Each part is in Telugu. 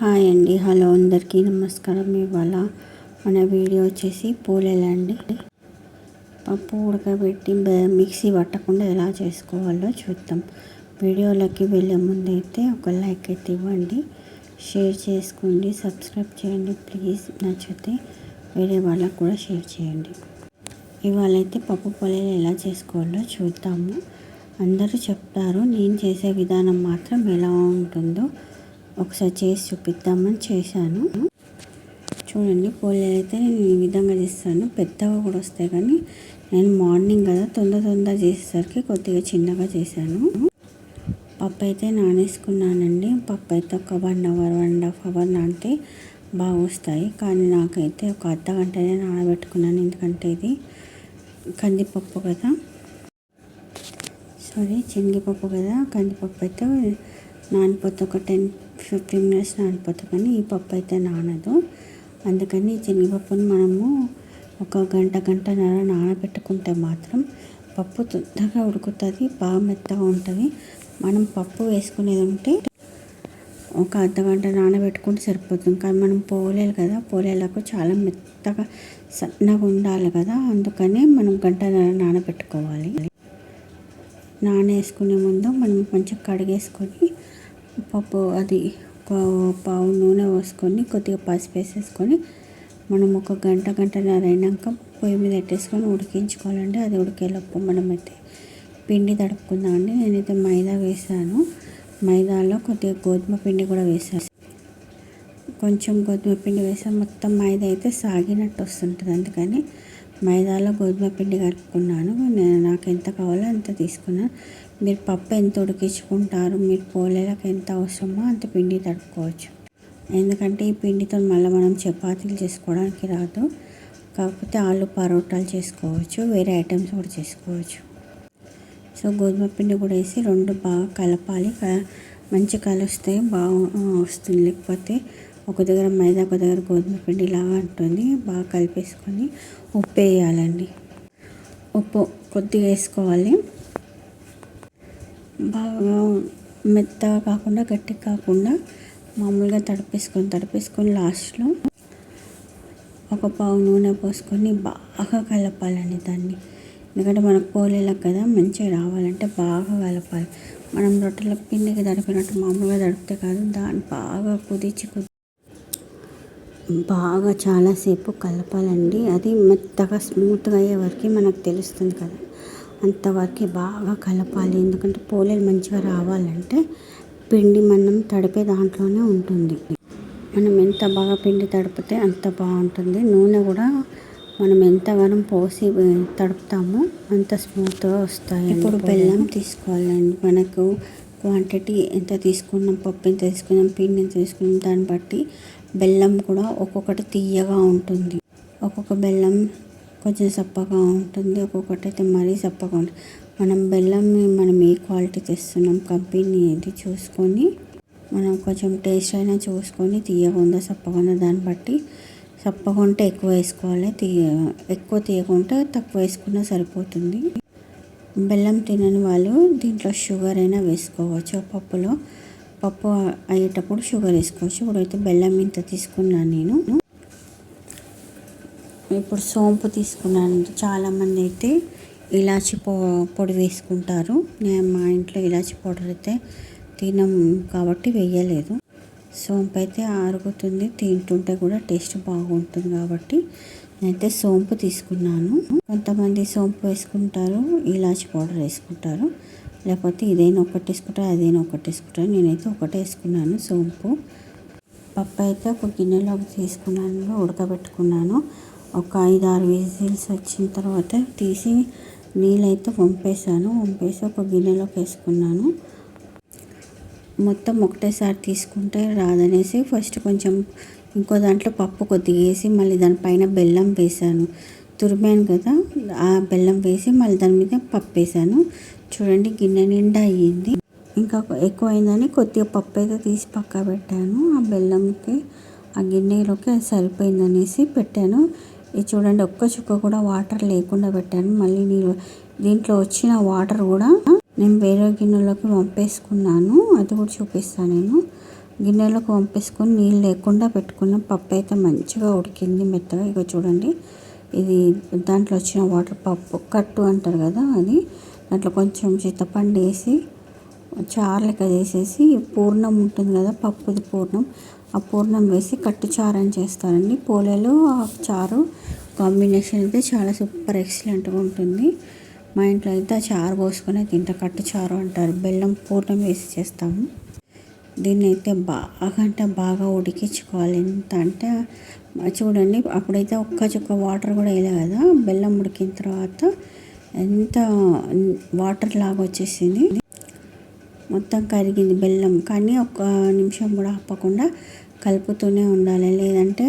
హాయ్ అండి. హలో అందరికీ నమస్కారం. ఇవాళ మన వీడియో వచ్చేసి పూలేలండి. పప్పు ఉడకబెట్టి మిక్సీ పట్టకుండా ఎలా చేసుకోవాలో చూద్దాం. వీడియోలోకి వెళ్ళే ముందు అయితే ఒక లైక్ అయితే ఇవ్వండి. షేర్ చేసుకోండి. సబ్స్క్రైబ్ చేయండి. ప్లీజ్ నచ్చితే వేరే వాళ్ళకు కూడా షేర్ చేయండి. ఇవాళ అయితే పప్పు పొలేలు ఎలా చేసుకోవాలో చూద్దాము. అందరూ చెప్తారు నేను చేసే విధానం మాత్రం ఎలా ఉంటుందో. ఒకసారి చేసి చూపిద్దామని చేశాను. చూడండి పోలేలు అయితే నేను ఈ విధంగా చేస్తాను. పెద్దగా కూడా వస్తాయి కానీ నేను మార్నింగ్ కదా తొందర తొందర చేసేసరికి కొద్దిగా చిన్నగా చేశాను. పప్పు అయితే నానేసుకున్నానండి. పప్పు అయితే ఒక one hour one and half hour నానితే బాగా వస్తాయి. కానీ నాకైతే ఒక అర్ధ గంటనే నానబెట్టుకున్నాను. ఎందుకంటే ఇది కందిపప్పు కదా. సారీ శనగపప్పు కదా. కందిపప్పు అయితే నానిపోతే ఒక టెన్ ఫిఫ్టీన్ మినిట్స్ నానిపోతుంది కానీ ఈ పప్పు అయితే నానదు. అందుకని శనగపప్పును మనము ఒక గంట గంటన్నర నానబెట్టుకుంటే మాత్రం పప్పు తొందరగా ఉడుకుతుంది బాగా మెత్తగా ఉంటుంది. మనం పప్పు వేసుకునేది ఉంటే ఒక అర్ధ గంట నానబెట్టుకుంటే సరిపోతుంది. కానీ మనం పోలేలు కదా పోలేలకు చాలా మెత్తగా సన్నగా ఉండాలి కదా అందుకని మనం గంట నానబెట్టుకోవాలి. నానేసుకునే ముందు మనం కొంచెం కడిగేసుకొని పప్పు అది ఒక పావు నూనె పోసుకొని కొద్దిగా పసుపు వేసేసుకొని మనం ఒక గంట గంటన్నర అయినాక పొయ్యి మీద పెట్టేసుకొని ఉడికించుకోవాలండి. అది ఉడికేలోపు మనమైతే పిండి తడుపుకుందామండి. నేనైతే మైదా వేసాను. మైదాలో కొద్దిగా గోధుమ పిండి కూడా వేసాను. కొంచెం గోధుమ పిండి వేసాను మొత్తం మైదా అయితే సాగినట్టు వస్తుంటుంది. అందుకని మైదాలో గోధుమ పిండి కలుపుకున్నాను. నేను నాకు ఎంత కావాలో అంత తీసుకున్నాను మీరు పప్పు ఎంత ఉడికించుకుంటారు? మీరు పోలేలకు ఎంత అవసరమో అంత పిండి తడుపుకోవచ్చు. ఎందుకంటే ఈ పిండితో మళ్ళీ మనం చపాతీలు చేసుకోవడానికి రాదు. కాకపోతే ఆలు పరోటాలు చేసుకోవచ్చు వేరే ఐటమ్స్ కూడా చేసుకోవచ్చు. సో గోధుమ పిండి కూడా వేసి రెండు బాగా కలపాలి. క- మంచి కలిస్తే బాగా వస్తుంది. లేకపోతే ఒక దగ్గర మైదా ఒక దగ్గర గోధుమ పిండి లాగా ఉంటుంది. బాగా కలిపేసుకొని ఉప్పు వేయాలండి. ఉప్పు కొద్దిగా వేసుకోవాలి. బాగా మెత్తగా కాకుండా గట్టిగా కాకుండా మామూలుగా తడిపేసుకొని తడిపేసుకొని లాస్ట్లో ఒక పావు నూనె పోసుకొని బాగా కలపాలండి దాన్ని. ఎందుకంటే మనకు పోలేలకు కదా మంచిగా రావాలంటే బాగా కలపాలి. మనం రొట్టెల పిండికి తడిపినట్టు మామూలుగా తడిపితే కాదు దాన్ని బాగా కుదించి కుది బాగా చాలాసేపు కలపాలండి. అది మెత్తగా స్మూత్గా అయ్యే వరకు మనకు తెలుస్తుంది కదా. అంతవరకు బాగా కలపాలి. ఎందుకంటే పోలేలు మంచిగా రావాలంటే పిండి మనం తడిపే దాంట్లోనే ఉంటుంది. మనం ఎంత బాగా పిండి తడిపితే అంత బాగుంటుంది. నూనె కూడా మనం ఎంతగానో పోసి తడుపుతామో అంత స్మూత్గా వస్తాయి ఇప్పుడు బెల్లం తీసుకోవాలండి. మనకు క్వాంటిటీ ఎంత తీసుకున్నాం పప్పు ఎంత తీసుకున్నాం పిండి ఎంత తీసుకున్నాం దాన్ని బట్టి బెల్లం కూడా ఒక్కొక్కటి తీయగా ఉంటుంది. ఒక్కొక్క బెల్లం కొంచెం సప్పగా ఉంటుంది. ఒక్కొక్కటి అయితే మరీ సప్పగా ఉంటుంది మనం బెల్లంని మనం ఏ క్వాలిటీ తెస్తున్నాం కంపెనీ ఇది చూసుకొని మనం కొంచెం టేస్ట్ అయినా చూసుకొని తీయకుండా చప్పకుండా సప్పగా దాన్ని బట్టి సప్పగా ఉంటే ఎక్కువ వేసుకోవాలి. తీయ ఎక్కువ తీయకుంటే తక్కువ వేసుకున్నా సరిపోతుంది. బెల్లం తినని వాళ్ళు దీంట్లో షుగర్ అయినా వేసుకోవచ్చు. పప్పులో పప్పు అయ్యేటప్పుడు షుగర్ వేసుకోవచ్చు. ఇప్పుడైతే బెల్లం ఇంత తీసుకున్నాను నేను. ఇప్పుడు సోంపు తీసుకున్నాను చాలామంది అయితే ఇలాచి పొ పొడి వేసుకుంటారు. నేను మా ఇంట్లో ఇలాచి పౌడర్ అయితే తినం కాబట్టి వేయలేదు. సోంపు అయితే ఆరుగుతుంది. తింటుంటే కూడా టేస్ట్ బాగుంటుంది కాబట్టి నేనైతే సోంపు తీసుకున్నాను. కొంతమంది సోంపు వేసుకుంటారు ఇలాచి పౌడర్ వేసుకుంటారు. లేకపోతే ఇదైనా ఒకటి వేసుకుంటారు అదైనా ఒకటి వేసుకుంటారు. నేనైతే ఒకటే వేసుకున్నాను సోంపు. పప్పు అయితే ఒక గిన్నెలోకి తీసుకున్నాను ఉడకబెట్టుకున్నాను. ఒక ఐదు ఆరు విజిల్స్ వచ్చిన తర్వాత తీసి నీళ్ళైతే వంపేశాను. వంపేసి ఒక గిన్నెలోకి వేసుకున్నాను. మొత్తం ఒకటేసారి తీసుకుంటే రాదనేసి ఫస్ట్ కొంచెం ఇంకో దాంట్లో పప్పు కొద్దిగా వేసి మళ్ళీ దానిపైన బెల్లం వేసాను తురిమాను కదా ఆ బెల్లం వేసి మళ్ళీ దాని మీద పప్పు వేసాను చూడండి గిన్నె నిండా అయ్యింది. ఇంకా ఎక్కువ అయిందని కొద్దిగా పప్పు అయితే తీసి పక్క పెట్టాను. ఆ బెల్లంకి ఆ గిన్నెలోకి అది సరిపోయిందనేసి పెట్టాను. ఇది చూడండి ఒక్క చుక్క కూడా వాటర్ లేకుండా పెట్టాను. మళ్ళీ నేను దీంట్లో వచ్చిన వాటర్ కూడా నేను వేరే గిన్నెలోకి పంపేసుకున్నాను అది కూడా చూపిస్తాను నేను. గిన్నెలోకి పంపేసుకొని నీళ్ళు లేకుండా పెట్టుకున్న పప్పు అయితే మంచిగా ఉడికింది మెత్తగా. ఇక చూడండి ఇది దాంట్లో వచ్చిన వాటర్ పప్పు కట్టు అంటారు కదా అది. దాంట్లో కొంచెం చింతపండు వేసి చారు లెక్క చేసేసి పూర్ణం ఉంటుంది కదా పప్పుది పూర్ణం. ఆ పూర్ణం వేసి కట్టు చారు అని చేస్తారండి. పోలేలు ఆ చారు కాంబినేషన్ అయితే చాలా సూపర్ ఎక్సలెంట్గా ఉంటుంది. మా ఇంట్లో అయితే ఆ చారు పోసుకొని తింటా కట్టు చారు అంటారు. బెల్లం పూర్ణం వేసి చేస్తాము. దీన్ని అయితే బాగా అంటే బాగా ఉడికించుకోవాలి. ఎంత అంటే చూడండి అప్పుడైతే ఒక్క చుక్క వాటర్ కూడా వేయలే కదా. బెల్లం ఉడికిన తర్వాత ఎంత వాటర్ లాగా వచ్చేసింది. మొత్తం కరిగింది బెల్లం. కానీ ఒక నిమిషం కూడా ఆపకుండా కలుపుతూనే ఉండాలి. లేదంటే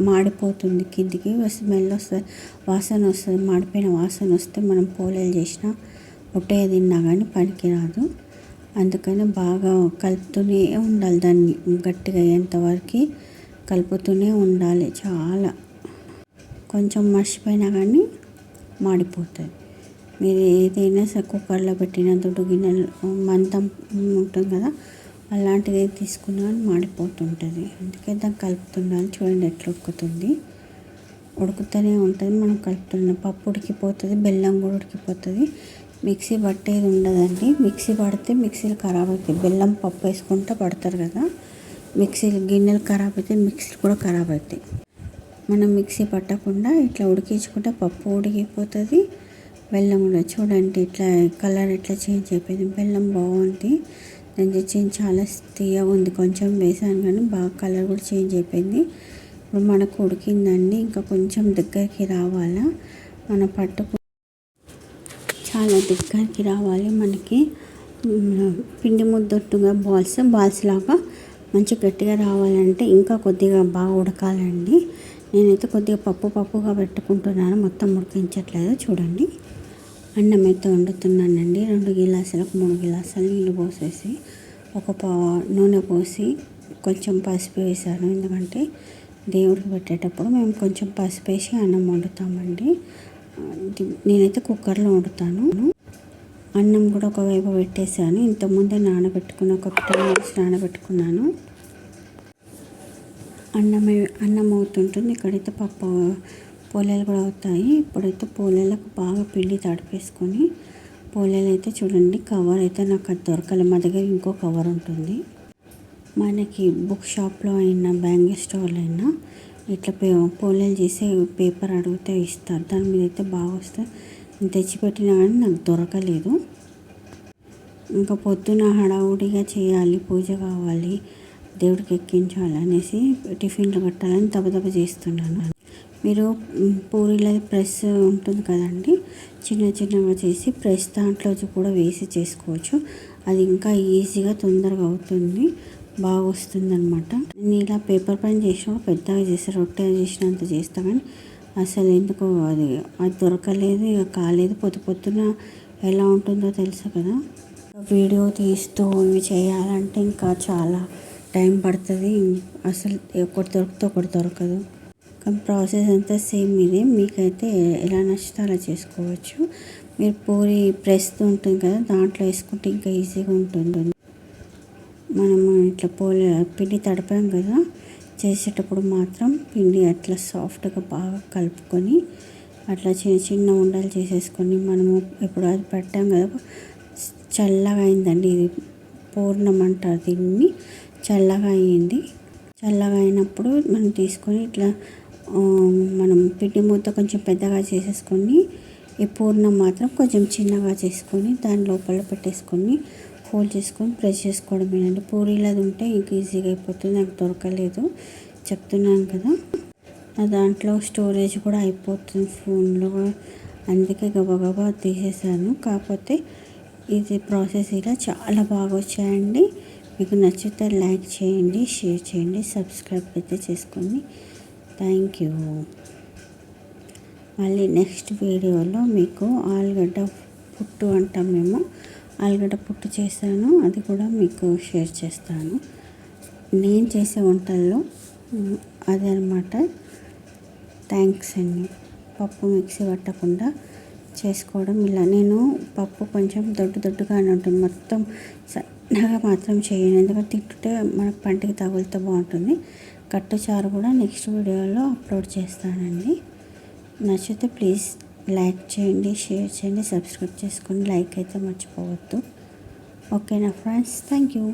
మాడిపోతుంది. కిందికి స్మెల్ వస్తుంది వాసన వస్తుంది. మాడిపోయిన వాసన వస్తే మనం పోలేలు చేసినా ఒట్టే తిన్నా కానీ పనికిరాదు. అందుకని బాగా కలుపుతూనే ఉండాలి. దాన్ని గట్టిగా అయ్యేంతవరకు కలుపుతూనే ఉండాలి. చాలా. కొంచెం మర్చిపోయినా కానీ మాడిపోతుంది మీరు ఏదైనా సరే కుక్కర్లో పెట్టిన దొడ్డు గిన్నెలు మంతం ఉంటుంది కదా అలాంటిది తీసుకున్నా మాడిపోతుంటుంది. అందుకే దాన్ని కలుపుతున్నాను. చూడండి ఎట్లా ఉడుకుతుంది. ఉడుకుతూనే ఉంటుంది. మనం కలుపుతున్నాం పప్పు ఉడికిపోతుంది బెల్లం కూడా ఉడికిపోతుంది. మిక్సీ పట్టేది ఉండదండి. మిక్సీ పడితే మిక్సీలు ఖరాబ్ అవుతాయి బెల్లం పప్పు వేసుకుంటే పడతారు కదా. మిక్సీలు గిన్నెలు ఖరాబ్ అయితే మిక్సీలు కూడా ఖరాబ్ అవుతాయి. మనం మిక్సీ పట్టకుండా ఇట్లా ఉడికించుకుంటే పప్పు ఉడికిపోతుంది. బెల్లం కూడా చూడండి ఇట్లా కలర్ ఇట్లా చేంజ్ అయిపోయింది. బెల్లం బాగుంది. దాని చేంజ్ చాలా తీయగా ఉంది. కొంచెం వేసాను కానీ బాగా కలర్ కూడా చేంజ్ అయిపోయింది. ఇప్పుడు మనకు ఉడికిందండి. ఇంకా కొంచెం దగ్గరికి రావాలా? మన పట్టు చాలా దగ్గరికి రావాలి మనకి. పిండి ముద్దొట్టుగా బాల్స్ బాల్స్ లాగా మంచి గట్టిగా రావాలంటే ఇంకా కొద్దిగా బాగా ఉడకాలండి. నేనైతే కొద్దిగా పప్పు పప్పుగా పెట్టుకుంటున్నాను. మొత్తం ఉడికించట్లేదు. చూడండి. అన్నం అయితే వండుతున్నానండి. రెండు గిలాసులకు మూడు గిలాసులు నీళ్ళు పోసేసి ఒక పా నూనె పోసి కొంచెం పసుపు వేసాను ఎందుకంటే దేవుడికి పెట్టేటప్పుడు మేము కొంచెం పసుపు వేసి అన్నం వండుతామండి. నేనైతే కుక్కర్లో వండుతాను. అన్నం కూడా ఒకవైపు పెట్టేశాను. ఇంతకుముందే నానబెట్టుకున్న ఒక టెన్ మినిట్స్ నానబెట్టుకున్నాను. అన్నం అన్నం అవుతుంటుంది. ఇక్కడైతే పప్పు పోలేలు కూడా అవుతాయి. ఇప్పుడైతే పోలేలకు బాగా పిండి తడిపేసుకొని పోలేలు అయితే చూడండి కవర్ అయితే నాకు అది దొరకలే. మా దగ్గర ఇంకో కవర్ ఉంటుంది. మనకి బుక్ షాప్లో అయినా బ్యాంగిల్ స్టోర్లో అయినా ఇట్లా పే పోలేలు చేసే పేపర్ అడిగితే ఇస్తారు. దాని మీద అయితే బాగా వస్తుంది నేను తెచ్చిపెట్టినా కానీ నాకు దొరకలేదు. ఇంకా పొద్దున హడావుడిగా చేయాలి పూజ కావాలి దేవుడికి ఎక్కించాలి అనేసి టిఫిన్లు కట్టాలని దబదబ చేస్తున్నాను. మీరు పూరీల ప్రెస్ ఉంటుంది కదండి చిన్న చిన్నగా చేసి ప్రెస్ దాంట్లో కూడా వేసి చేసుకోవచ్చు. అది ఇంకా ఈజీగా తొందరగా అవుతుంది బాగా వస్తుందన్నమాట. నేను ఇలా పేపర్ పైన చేసిన పెద్దగా చేస్తే రొట్టె చేసినంత చేస్తా కానీ అసలు ఎందుకు అది అది దొరకలేదు ఇక కాలేదు. పొద్దు పొద్దున ఎలా ఉంటుందో తెలుసు కదా? వీడియో తీస్తూ ఇవి చేయాలంటే ఇంకా చాలా టైం పడుతుంది. అసలు ఒకటి దొరికితే ఒకటి దొరకదు. ప్రాసెస్ అంతా సేమ్ ఇదే. మీకైతే ఎలా నచ్చితే అలా చేసుకోవచ్చు. మీరు పూరి ప్రెస్ ఉంటుంది కదా దాంట్లో వేసుకుంటే ఇంకా ఈజీగా ఉంటుంది. మనము ఇట్లా పోలే పిండి తడపాం కదా చేసేటప్పుడు మాత్రం పిండి అట్లా సాఫ్ట్గా బాగా కలుపుకొని అట్లా చిన్న చిన్న ఉండలు చేసేసుకొని మనము ఇప్పుడు అది పెట్టాం కదా చల్లగా అయిందండి ఇది. పూర్ణం అంటారు దీన్ని. చల్లగా అయ్యింది చల్లగా అయినప్పుడు మనం తీసుకొని ఇట్లా మనం పిండి ముద్ద కొంచెం పెద్దగా చేసేసుకొని ఈ పూర్ణం మాత్రం కొంచెం చిన్నగా చేసుకొని దాని లోపల పెట్టేసుకొని ఫోల్డ్ చేసుకొని ప్రెస్ చేసుకోవడమేనండి. పూరీలు అది ఉంటే ఇంక ఈజీగా అయిపోతుంది నాకు దొరకలేదు. చెప్తున్నాను కదా. దాంట్లో స్టోరేజ్ కూడా అయిపోతుంది ఫోన్లో. అందుకే గబగబా తీసేసాను కాకపోతే ఇది ప్రాసెస్ ఇలా చాలా బాగా వచ్చాయండి. మీకు నచ్చితే లైక్ చేయండి షేర్ చేయండి సబ్స్క్రైబ్ అయితే చేసుకోండి. Thank you. మళ్ళీ నెక్స్ట్ వీడియోలో మీకు ఆలుగడ్డ పుట్టు అంటాం మేము. ఆలుగడ్డ పుట్టు చేశాను అది కూడా మీకు షేర్ చేస్తాను. నేను చేసే వంటల్లో అదే అనమాట థ్యాంక్స్ అండి. పప్పు మిక్సీ పట్టకుండా చేసుకోవడం ఇలా. నేను పప్పు కొంచెం దొడ్డు దొడ్డుగానే ఉంటుంది. మొత్తం సన్నగా మాత్రం చేయను. ఎందుకంటే తింటుంటే మన పంటికి తగులుతూ బాగుంటుంది. కట్టచారు కూడా నెక్స్ట్ వీడియోలో అప్లోడ్ చేస్తానండి. నచ్చితే ప్లీజ్ లైక్ చేయండి షేర్ చేయండి సబ్స్క్రైబ్ చేసుకోండి. లైక్ అయితే మర్చిపోవద్దు. ఓకేనా ఫ్రెండ్స్? Thank you.